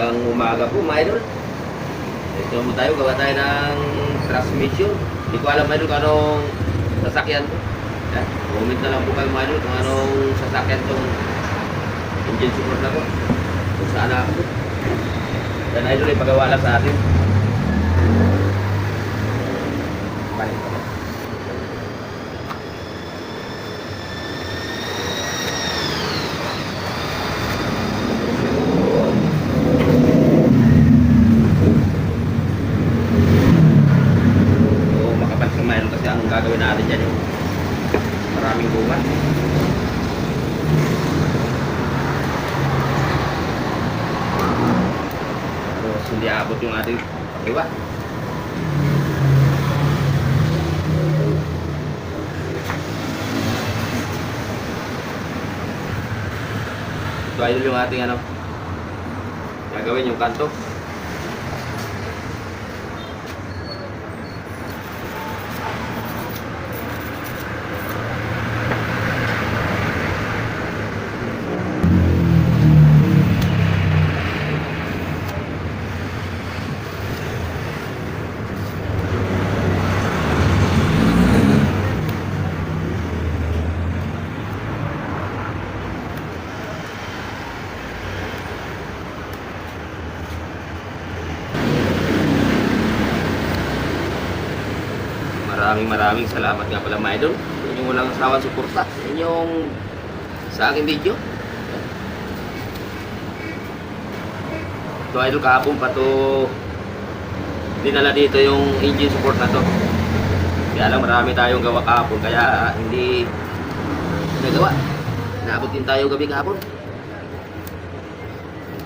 Magandang umaga po, mga idol. Ito mo tayo, gawa tayo ng transmission. Hindi ko alam, mga idol, kung anong sasakyan to. Yan. Comment na lang po kayo, mga idol, kung anong sasakyan tong engine support na to. Kung saan ako. Yan, idol, ipagawa lang sa atin. Balik pa lang. So, makapansin mayroon kasi ang gagawin natin dyan yung maraming bunga. Tapos hindi abot yung ating iba. Ito idol yung ating ano gagawin yung kanto. Maraming maraming salamat nga pala mga idol. Yun yung walang asawang suporta. Yun yung sa aking video. So idol kahapon pa to dinala dito yung engine support na to. Kaya lang marami tayong gawa kahapon kaya hindi nagawa. Naabot din tayo gabi kahapon.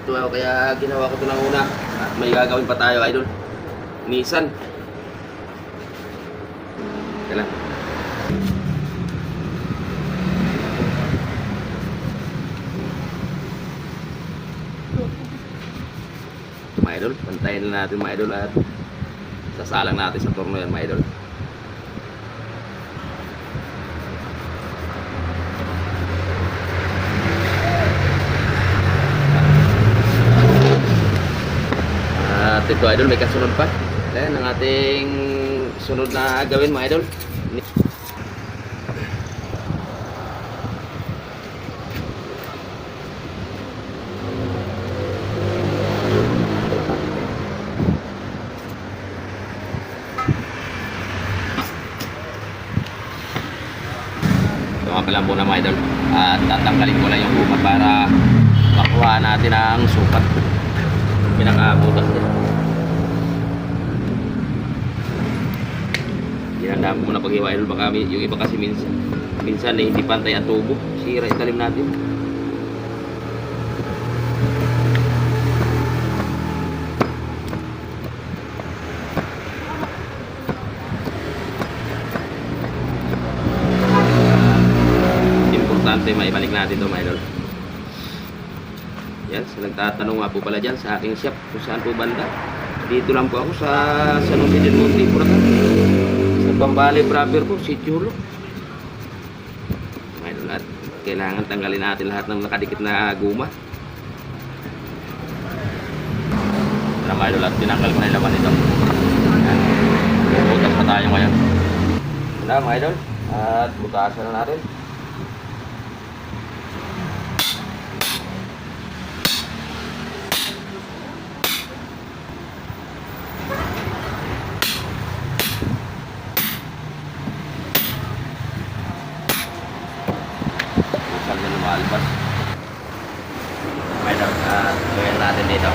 Ito kaya ginawa ko to ng una. At may gagawin pa tayo idol. Nissan. Lang. Mga idol, pantayin na natin mga idol at sasalang natin sa torno yan mga idol. At ito idol, may kasunod pa. Ayan ang ating sunod na gawin mga idol. Pala muna mga idol. At tatanggalin ko lang yung buka para makuha natin ang sukat. Pinakabutas nila. Ginandaan ko muna pag-iwa idol baka may- yung iba kasi minsan minsan na hindi pantay ang tubo. Sira yung talim natin. Importante maibalik natin ito mga idol. Yan, sa nagtatanong nga po pala dyan sa aking shop kung saan po banda. Dito lang po ako sa San Jose del Monte, Bulacan. Sa Bambali proper po, si Chulo. Kailangan tanggalin natin lahat ng nakadikit na guma. Tara mga idol, at tinanggal ko na yung laman nito. Yan. Butas pa tayo ngayon. Wala mga idol, at butasan na natin. Bukal na lumalabas. May daw, ah, gawin natin dito.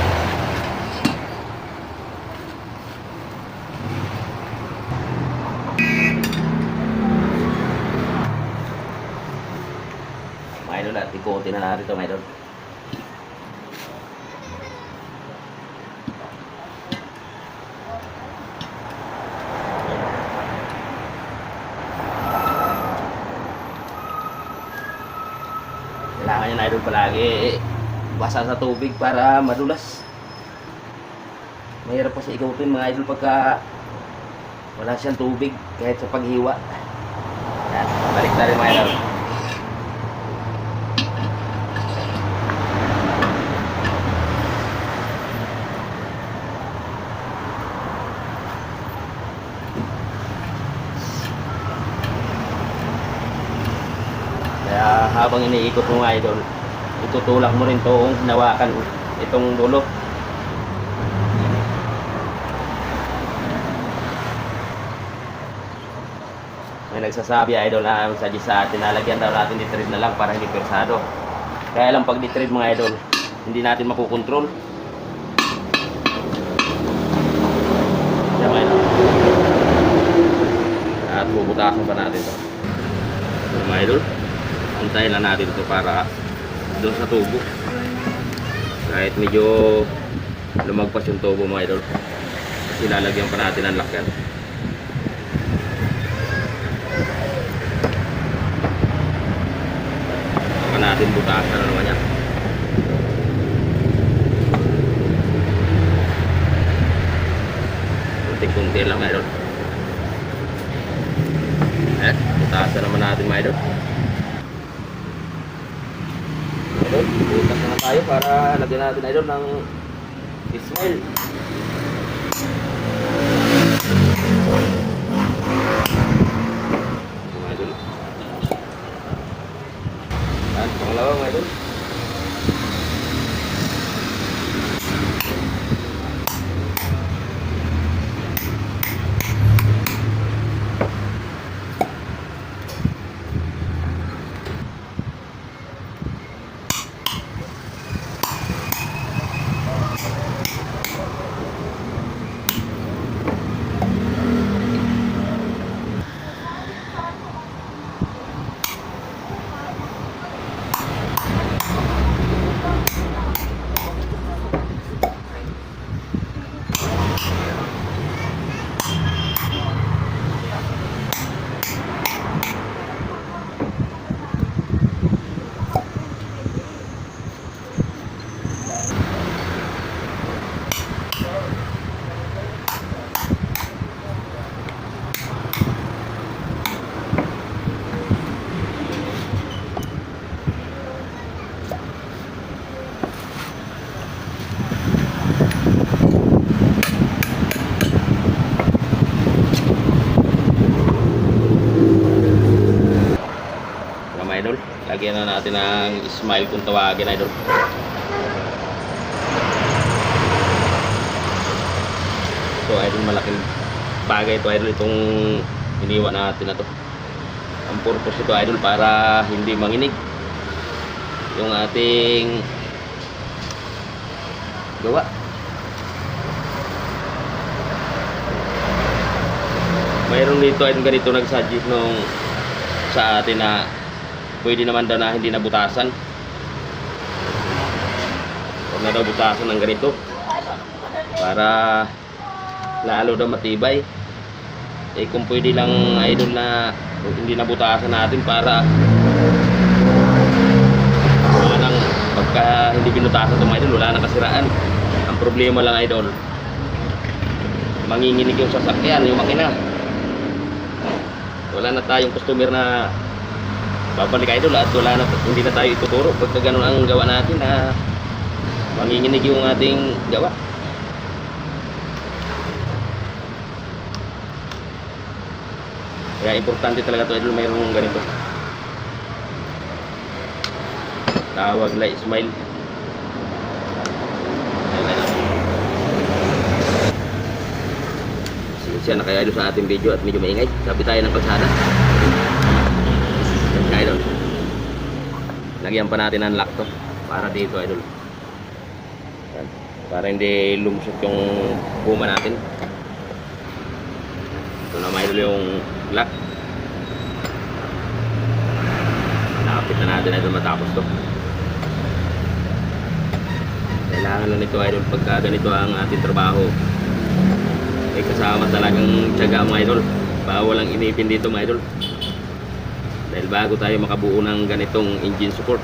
May idol at ikutin na natin ito, may idol. Kailangan niya na idol palagi eh, basa sa tubig para madulas. Mahirap pa sa ikutin mga idol pagka wala siyang tubig kahit sa paghiwa. Yan, balik na rin mga idol. Habang iniikot mo mga idol, itutulak mo rin itong hinawakan itong dulo. May nagsasabi idol na suggest sa atin na lagyan daw natin ditread na lang para hindi persado. Kaya lang pag ditread mga idol, hindi natin makukontrol. At bubutasan pa natin to. Mga idol. Antayin lang natin to para doon sa tubo. Kahit medyo lumagpas yung tubo mga idol. Kasi pa natin ang lakyan. Saka natin butasan na naman yan. Kunti-kunti lang idol. Eh, butasan naman natin mga idol. Idol, butas na tayo para lagyan natin idol ng Ismail. Idol. Yan, pangalawa mga idol. Mga mga idol, lagyan na natin ng smile kung tawagin idol. Ito idol, malaking bagay ito idol, itong iniwan natin na to. Ang purpose ito idol para hindi manginig yung ating gawa. Mayroon dito idol ganito nag-suggest nung sa atin na pwede naman daw na hindi nabutasan. Huwag na daw butasan ng ganito para lalo daw matibay. Eh kung pwede lang idol na hindi nabutasan natin para wala nang pagka hindi binutasan itong idol wala nang kasiraan. Ang problema lang idol manginginig yung sasakyan, yung makina wala na tayong customer na babalik idol at wala na hindi na tayo ituturo pagka ganun ang gawa natin na manginginig yung ating gawa kaya importante talaga to idol mayroong ganito tawag Ayan, ayan. siya na kaya idol sa ating video at medyo maingay. Sabi tayo ng kalsada. Idol. Lagyan pa natin ang lock to para dito idol. Yan. Para hindi lumusot yung puma natin. Ito na idol yung lock. Nakapit na natin idol matapos to. Kailangan lang nito idol pagka ganito ang ating trabaho may kasama talagang tiyaga mga idol bawal ang inipin dito mga idol dahil bago tayo makabuo ng ganitong engine support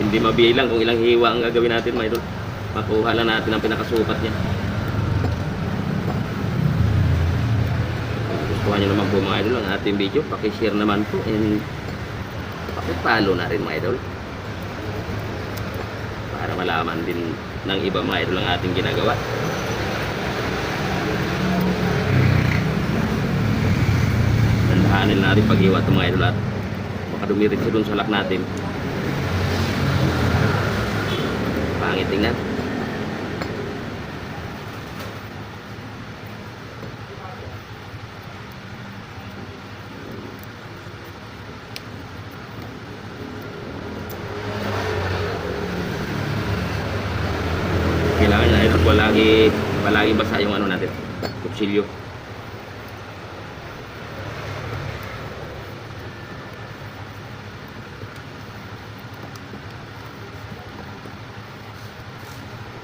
hindi mabilang kung ilang hiwa ang gagawin natin mga idol makuha lang natin ang pinakasukat niya. Kung gustuhan nyo naman po mga idol ang ating video pakishare naman po and pakipalo na rin mga idol. Para malaman din ng iba mga idol ang ating ginagawa Dandahanin natin pag-iwa ito mga idol at baka dumiritso dun sa lock natin. Pangit tingnan. Kailangan na ito palagi, palagi basa yung ano natin, kutsilyo.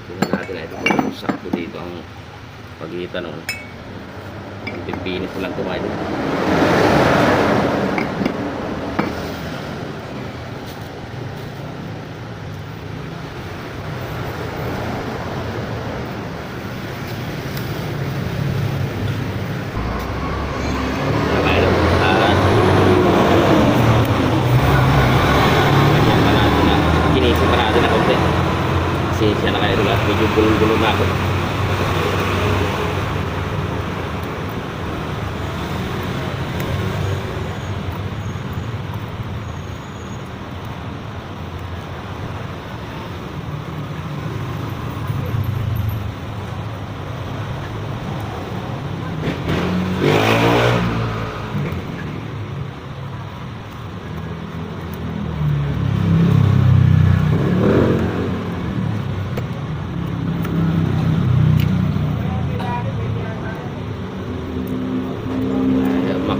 Tingnan natin na ito kung sakto dito ang pagitan ng ang pipinis ko lang. Kumain. At Ganyan pa natin na kinisip pa natin na konti. Kasi siya na kayo at medyo gulong-gulong na ako.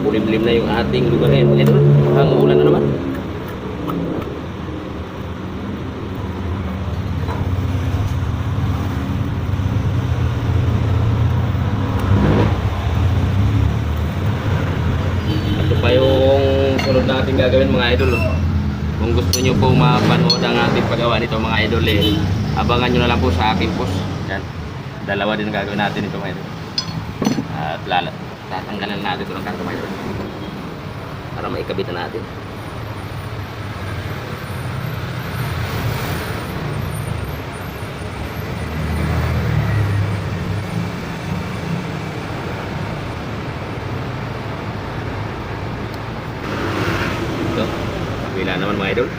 Kaya makulimlim na yung ating lugar ngayon. Mga idol, ang ulan na naman. Ito pa yung sunod natin gagawin mga idol. Kung gusto nyo po mapanood ang ating paggawa nito mga idol eh, abangan nyo na lang po sa aking post. Yan. Dalawa din ang gagawin natin ito mga idol. At lala, tatanggalan natin ito ng customer para maikabit na natin. Ito, kabila naman mga idol.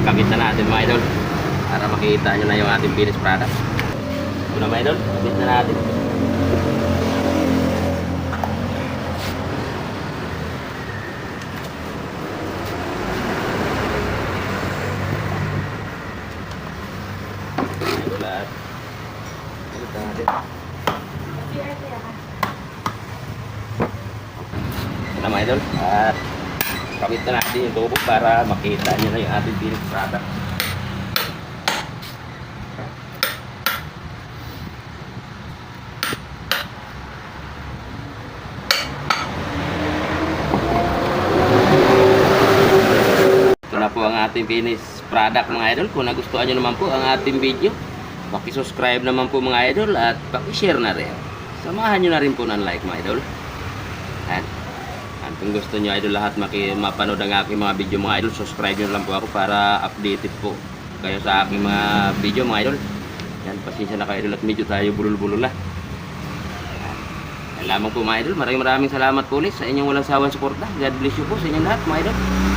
kabit na natin mga idol para makita nyo na yung ating finished product. Ito na mga idol kabit na natin. Ito na mga idol at kabit na natin yung tubo para makita nyo na yung ating finished product Ito na po ang ating finished product mga idol. Kung nagustuhan nyo naman po ang ating video, subscribe naman po mga idol at share na rin. Samahan nyo na rin po ng like mga idol. At, at kung gusto nyo idol lahat maki, mapanood ang aking mga video mga idol, subscribe nyo lang po ako para updated po kayo sa aking mga video mga idol. Yan, pasensya na kayo idol at medyo tayo bulol-bulol na. Lamang po mga idol. Maraming maraming salamat po ulit sa inyong walang sawang suporta. God bless you po sa inyong lahat mga idol.